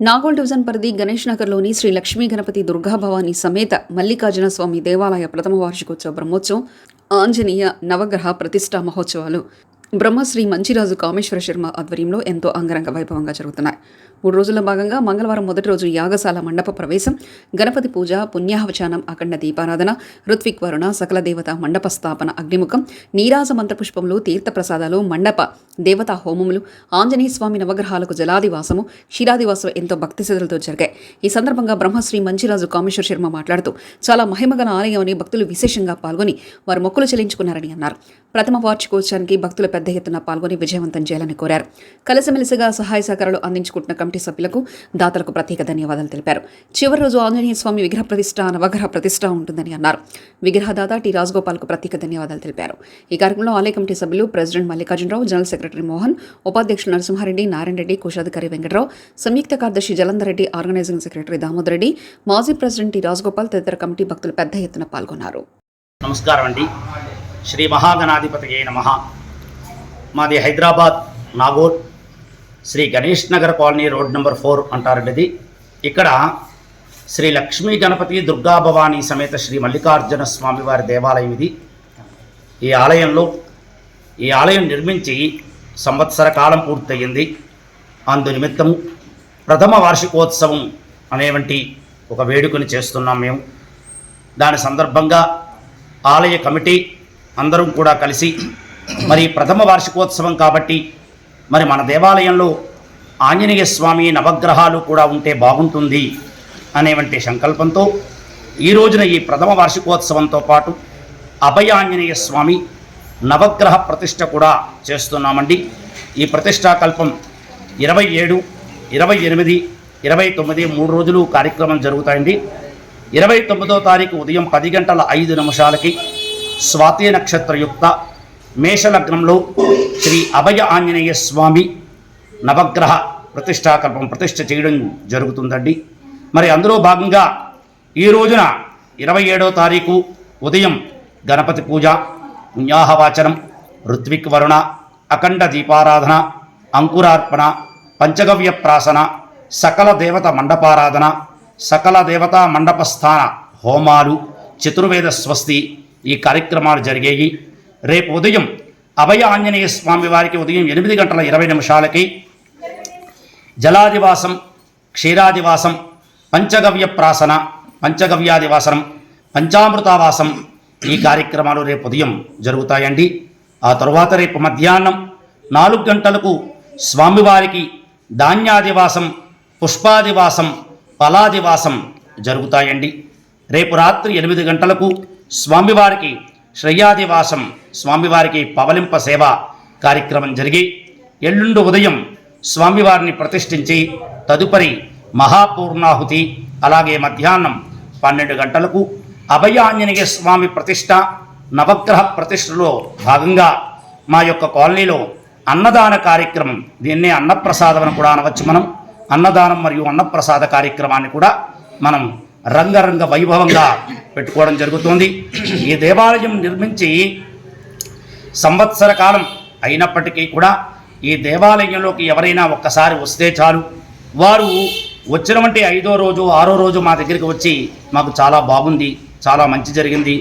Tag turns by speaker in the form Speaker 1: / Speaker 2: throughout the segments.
Speaker 1: Nagole division పరిధి గణేష్ నగర్లోని శ్రీ లక్ష్మీ గణపతి దుర్గాభవాని సమేత మల్లికార్జున స్వామి దేవాలయ ప్రథమ వార్షికోత్సవ బ్రహ్మోత్సవం ఆంజనేయ నవగ్రహ ప్రతిష్టా మహోత్సవాలు. బ్రహ్మశ్రీ మంచిరాజు కామేశ్వర శర్మ ఆధ్వర్యంలో ఎంతో అంగరంగ వైభవంగా జరుగుతున్నాయి. మూడు రోజుల భాగంగా మంగళవారం మొదటి రోజు యాగశాల మండప ప్రవేశం గణపతి పూజ పుణ్యాహవచానం అఖండ దీపారాధన ఋత్విక్ వరుణ సకల దేవత మండప స్థాపన అగ్నిముఖం నీరాజ మంత్రపుష్పములు తీర్థప్రసాదాలు మండప దేవతా హోమములు ఆంజనేయ స్వామి నవగ్రహాలకు జలాదివాసము క్షీరాదివాసం ఎంతో భక్తి శ్రద్ధలతో జరిగాయి. ఈ సందర్భంగా బ్రహ్మశ్రీ మంచిరాజు కామేశ్వర శర్మ మాట్లాడుతూ చాలా మహిమగల ఆలయం అని భక్తులు విశేషంగా పాల్గొని వారు మొక్కులు చెల్లించుకున్నారని అన్నారు. ప్రథమ వార్షికోత్సవానికి భక్తుల పెద్ద ఎత్తున పాల్గొని విజయవంతం చేయాలని కోరారు. కలిసిమెలిసిగా సహాయ సహకారాలు అందించుకుంటున్న కమిటీ సభ్యులకు దాతలకు ప్రత్యేక ధన్యవాదాలు తెలిపారు. చివరి రోజు ఆంజనేయ స్వామి విగ్రహ ప్రతిష్ట నవగ్రహ ప్రతిష్ట ఉంటుందని అన్నారు. విగ్రహదాత టి. రాజగోపాల్కు ప్రత్యేక ధన్యవాదాలు తెలిపారు. ఈ కార్యక్రమంలో ఆలయ కమిటీ సభ్యులు president Mallikarjunarao general secretary Mohan ఉపాధ్యక్షులు నరసింహారెడ్డి నారాయణ రెడ్డి కోశాధికారి వెంకటరావు సంయుక్త కార్యదర్శి జలంధర్ రెడ్డి ఆర్గనైజింగ్ సెక్రటరీ దామోదర్ రెడ్డి మాజీ ప్రెసిడెంట్ టి. రాజగోపాల్ తదితర కమిటీ భక్తులు పెద్ద ఎత్తున పాల్గొన్నారు.
Speaker 2: నమస్కారం అండి. శ్రీ మహాగణాధిపతియే నమ. మాది Hyderabad Nagole Shri Ganesh Nagar colony road number four అంటారండి ఇది ఇక్కడ శ్రీ లక్ష్మీ గణపతి దుర్గా భవానీ సమేత శ్రీ మల్లికార్జున స్వామివారి దేవాలయం ఇది. ఈ ఆలయంలో ఈ ఆలయం నిర్మించి సంవత్సర కాలం పూర్తయింది. అందు నిమిత్తము ప్రథమ వార్షికోత్సవం అనేవంటి ఒక వేడుకని చేస్తున్నాం మేము. దాని సందర్భంగా ఆలయ కమిటీ అందరం కూడా కలిసి మరి ప్రథమ వార్షికోత్సవం కాబట్టి మరి మన దేవాలయంలో ఆంజనేయ స్వామి నవగ్రహాలు కూడా ఉంటే బాగుంటుంది అనేవంటి సంకల్పంతో ఈ రోజున ఈ ప్రథమ వార్షికోత్సవంతో పాటు అభయ ఆంజనేయ స్వామి నవగ్రహ ప్రతిష్ట కూడా చేస్తున్నామండి. ఈ ప్రతిష్టాకల్పం ఇరవై ఏడు ఇరవై ఎనిమిది ఇరవై తొమ్మిది మూడు రోజులు కార్యక్రమం జరుగుతాయండి. ఇరవై తొమ్మిదో తారీఖు ఉదయం పది గంటల ఐదు నిమిషాలకి స్వాతి నక్షత్రయుక్త మేషలగ్నంలో శ్రీ అభయ ఆంజనేయ స్వామి నవగ్రహ ప్రతిష్టాకల్పం ప్రతిష్ఠ చేయడం జరుగుతుందండి. మరి అందులో భాగంగా ఈ రోజున ఇరవై ఏడో తారీఖు ఉదయం గణపతి పూజ పుణ్యాహవాచనం ఋత్విక్ వరుణ అఖండ దీపారాధన అంకురార్పణ పంచగవ్య ప్రాసన సకల దేవత మండపారాధన సకల దేవతా మండపస్థాన హోమాలు చతుర్వేద స్వస్తి ఈ కార్యక్రమాలు జరిగేవి. రేపు ఉదయం అభయ ఆంజనేయ స్వామి వారికి ఉదయం ఎనిమిది గంటల ఇరవై నిమిషాలకి జలాదివాసం క్షీరాదివాసం పంచగవ్య ప్రాసన పంచగవ్యాదివాసనం పంచామృతావాసం ఈ కార్యక్రమాలు రేపు ఉదయం జరుగుతాయండి. ఆ తరువాత రేపు మధ్యాహ్నం నాలుగు గంటలకు స్వామివారికి ధాన్యాదివాసం పుష్పాదివాసం ఫలాదివాసం జరుగుతాయండి. రేపు రాత్రి ఎనిమిది గంటలకు స్వామివారికి శ్రేయాదివాసం స్వామివారికి పవలింప సేవ కార్యక్రమం జరిగి ఎల్లుండి ఉదయం స్వామివారిని ప్రతిష్ఠించి తదుపరి మహాపూర్ణాహుతి అలాగే మధ్యాహ్నం పన్నెండు గంటలకు అభయాంజనేయ స్వామి ప్రతిష్ట నవగ్రహ ప్రతిష్టలో భాగంగా మా యొక్క కాలనీలో అన్నదాన కార్యక్రమం దీన్నే అన్నప్రసాదం అని కూడా అనవచ్చు మనం. అన్నదానం మరియు అన్నప్రసాద కార్యక్రమాన్ని కూడా మనం రంగరంగ వైభవంగా పెట్టుకోవడం జరుగుతోంది. ఈ దేవాలయం నిర్మించి సంవత్సర కాలం అయినప్పటికీ కూడా ఈ దేవాలయంలోకి ఎవరైనా ఒక్కసారి వస్తే చాలు. వారు వచ్చినవంటి ఐదో రోజు ఆరో రోజు మా దగ్గరికి వచ్చి మాకు చాలా బాగుంది చాలా మంచి జరిగింది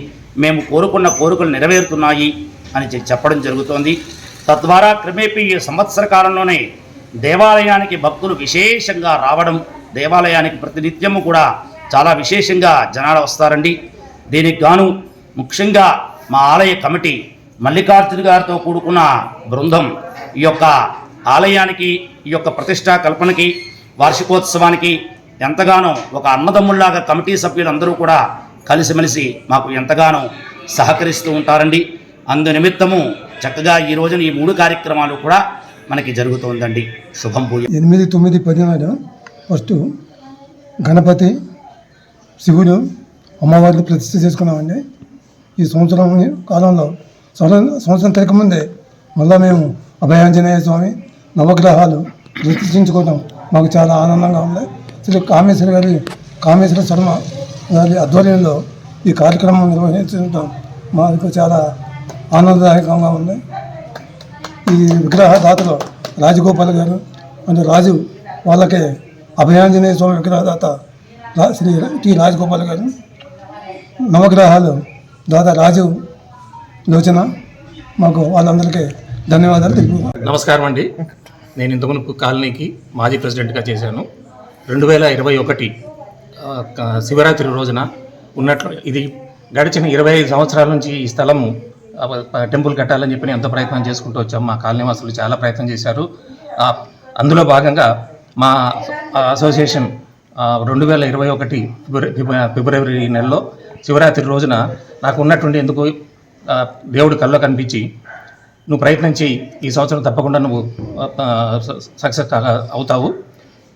Speaker 2: మేము కోరుకున్న కోరికలు నెరవేరుతున్నాయి అని చెప్పడం జరుగుతోంది. తద్వారా క్రమేపీ ఈ సంవత్సర కాలంలోనే దేవాలయానికి భక్తులు విశేషంగా రావడం దేవాలయానికి ప్రతినిత్యము కూడా చాలా విశేషంగా జనాలు వస్తారండి. దీనికి గాను ముఖ్యంగా మా ఆలయ కమిటీ మల్లికార్జున గారితో కూడుకున్న బృందం ఈ యొక్క ఆలయానికి ఈ యొక్క ప్రతిష్టా కల్పనకి వార్షికోత్సవానికి ఎంతగానో ఒక అన్నదమ్ముల్లాగా కమిటీ సభ్యులందరూ కూడా కలిసిమెలిసి మాకు ఎంతగానో సహకరిస్తూ ఉంటారండి. అందు నిమిత్తము చక్కగా ఈ రోజున ఈ మూడు కార్యక్రమాలు కూడా మనకి జరుగుతోందండి. శుభం పూజ.
Speaker 3: ఎనిమిది తొమ్మిది పదిహేను ఫస్ట్ గణపతి శివుడు అమ్మవారిని ప్రతిష్ఠ చేసుకున్నామండి. ఈ సంవత్సరం కాలంలో సంవత్సరం సంవత్సరం తిరగముందే మళ్ళా మేము అభయాంజనేయ స్వామి నవగ్రహాలు ప్రతిష్ఠించుకోవడం మాకు చాలా ఆనందంగా ఉంది. శ్రీ కామేశ్వర గారి కామేశ్వర శర్మ గారి ఆధ్వర్యంలో ఈ కార్యక్రమం నిర్వహించడం మాకు చాలా ఆనందదాయకంగా ఉంది. ఈ విగ్రహదాతలు రాజగోపాల్ గారు అంటే రాజు వాళ్ళకే అభయాంజనేయ స్వామి విగ్రహదాత శ్రీ టి. రాజగోపాల్ గారు. నవగ్రహాలు దాదా రాజు లోచన మాకు వాళ్ళందరికీ ధన్యవాదాలు తెలుపు
Speaker 4: నమస్కారం అండి. నేను ఇంతకుముందు కాలనీకి మాజీ ప్రెసిడెంట్గా చేశాను. రెండు వేల ఇరవై ఒకటి శివరాత్రి రోజున ఉన్నట్లు ఇది గడిచిన ఇరవై ఐదు సంవత్సరాల నుంచి ఈ స్థలము టెంపుల్ కట్టాలని చెప్పి ఎంతో ప్రయత్నం చేసుకుంటూ వచ్చాం. మా కాలనీవాసులు చాలా ప్రయత్నం చేశారు. అందులో భాగంగా మా అసోసియేషన్ రెండు వేల ఇరవై ఒకటి ఫిబ్రవరి నెలలో శివరాత్రి రోజున నాకు ఉన్నటువంటి ఎందుకు దేవుడు కల్లో కనిపించి నువ్వు ప్రయత్నం చేయి ఈ సంవత్సరం తప్పకుండా నువ్వు సక్సెస్ అవుతావు.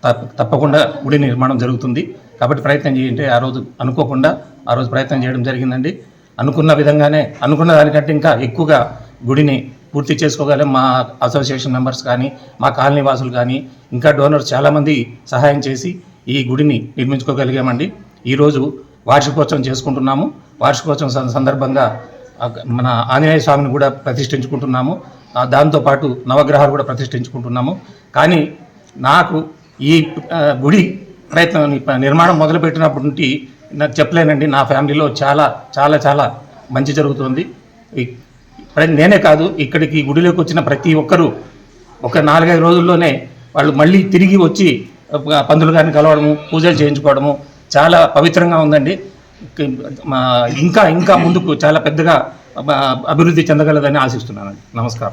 Speaker 4: తప్ప- తప్పకుండా గుడి నిర్మాణం జరుగుతుంది. కాబట్టి ప్రయత్నం చేయంటే ఆ రోజు అనుకోకుండా ఆ రోజు ప్రయత్నం చేయడం జరిగిందండి. అనుకున్న విధంగానే అనుకున్న దానికంటే ఇంకా ఎక్కువగా గుడిని పూర్తి చేసుకోగలం మా అసోసియేషన్ మెంబర్స్ కానీ మా కాలనీ వాసులు కానీ ఇంకా డోనర్స్ చాలామంది సహాయం చేసి ఈ గుడిని నిర్మించుకోగలిగామండి. ఈరోజు వార్షికోత్సవం చేసుకుంటున్నాము. వార్షికోత్సవం సందర్భంగా మన ఆంజనేయ స్వామిని కూడా ప్రతిష్ఠించుకుంటున్నాము. దాంతోపాటు నవగ్రహాలు కూడా ప్రతిష్ఠించుకుంటున్నాము. కానీ నాకు ఈ గుడి ప్రయత్నం నిర్మాణం మొదలుపెట్టినప్పటి నుండి నాకు చెప్పలేనండి. నా ఫ్యామిలీలో చాలా చాలా చాలా మంచి జరుగుతుంది. నేనే కాదు ఇక్కడికి ఈ గుడిలోకి వచ్చిన ప్రతి ఒక్కరూ ఒక నాలుగైదు రోజుల్లోనే వాళ్ళు మళ్ళీ తిరిగి వచ్చి పందులు గారిని కలవడము పూజలు చేయించుకోవడము చాలా పవిత్రంగా ఉందండి. మా ఇంకా ఇంకా ముందుకు చాలా పెద్దగా అభివృద్ధి చెందగలదని ఆశిస్తున్నానండి. నమస్కారం.